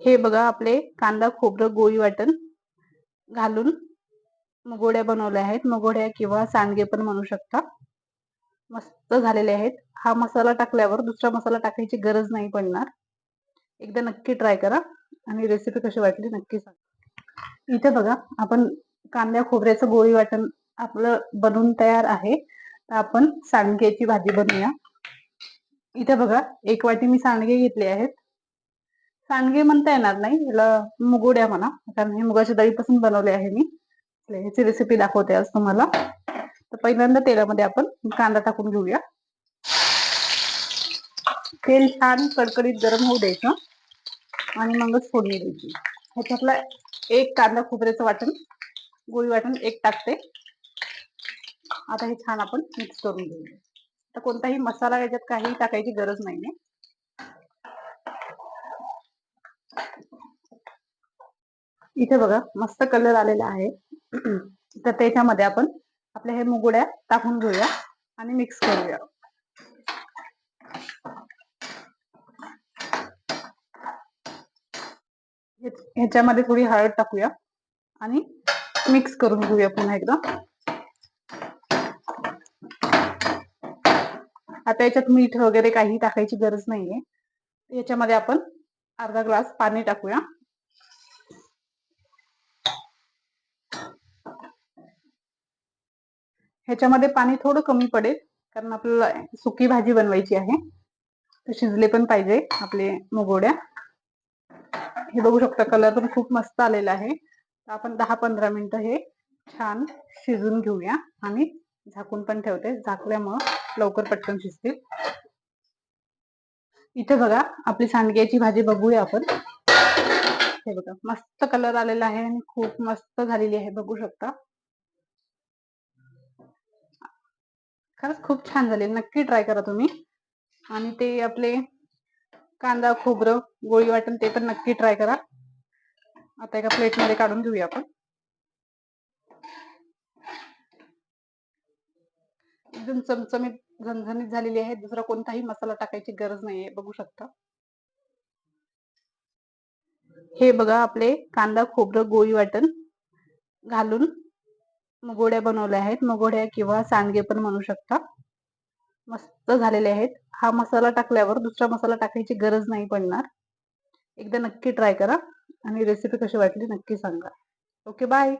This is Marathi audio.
हे बघा आपले कांदा खोबरं गोळी वाटण घालून मगोड्या बनवल्या आहेत. मगोड्या किंवा सांडगे पण म्हणू शकता. मस्त झालेले आहेत. हा मसाला टाकल्यावर दुसरा मसाला टाकायची गरज नाही पडणार. एकदा नक्की ट्राय करा आणि रेसिपी कशी वाटली नक्की सांगा. इथे बघा आपण कांद्या खोबऱ्याचं गोळी वाटण आपलं बनवून तयार आहे. तर आपण सांडग्याची भाजी बनवूया. इथे बघा एक वाटी मी सांडगे घेतले आहेत. सांडगे म्हणता येणार नाही. याला मुगोड्या म्हणा. कारण हे मुगाच्या डाळीपासून बनवले आहे मी. ह्याची रेसिपी दाखवते आज तुम्हाला. तर पहिल्यांदा तेलामध्ये आपण कांदा टाकून घेऊया. तेल छान कडकडीत गरम होऊ द्यायचं. आणि मगच फोडणी द्यायची. ह्याच्यातला एक कांदा खोबऱ्याचं वाटण गोळी वाटण एक टाकते. आता हे छान आपण मिक्स करून घेऊया. तर कोणताही मसाला याच्यात काही टाकायची गरज नाहीये इथे बघा मस्त कलर आलेला आहे. तर त्याच्यामध्ये आपण आपल्या हे मुगुड्या टाकून घेऊया आणि मिक्स करूया. ह्याच्यामध्ये थोडी हळद टाकूया आणि मिक्स करून घेऊया पुन्हा एकदा. आता याच्यात मीठ वगैरे काही टाकायची गरज नाहीये. याच्यामध्ये आपण अर्धा ग्लास पाणी टाकूया. ह्याच्यामध्ये पाणी थोडं कमी पडेल कारण आपल्याला सुकी भाजी बनवायची आहे. तर शिजले पण पाहिजे आपले मुगोड्या हे बघू शकता कलर पण खूप मस्त आलेला आहे. तर आपण दहा पंधरा मिनिटं हे छान शिजून घेऊया आणि झाकून पण ठेवते. झाकल्यामुळं लवकर पटकन शिजतील इथे बघा आपली सांडग्याची भाजी बघूया आपण. हे बघा मस्त कलर आलेला आहे आणि खूप मस्त झालेली आहे बघू शकता. खरंच खूप छान झाले. नक्की ट्राय करा तुम्ही. आणि ते आपले कांदा खोबरं गोळी वाटण ते पण नक्की ट्राय करा. आता एका प्लेटमध्ये काढून घेऊया आपण. एकदम चमचमीत झणझणीत झालेली आहे. दुसरा कोणताही मसाला टाकायची गरज नाहीये. बघू शकता. हे बघा आपले कांदा खोबरं गोळी वाटण घालून मुगोड्या बनवल्या आहेत. मुगोड्या किंवा सांडगे पण म्हणू शकता. मस्त झालेले आहेत. हा मसाला टाकल्यावर दुसरा मसाला टाकायची गरज नाही पडणार. एकदा नक्की ट्राय करा आणि रेसिपी कशी वाटली नक्की सांगा. Okay bye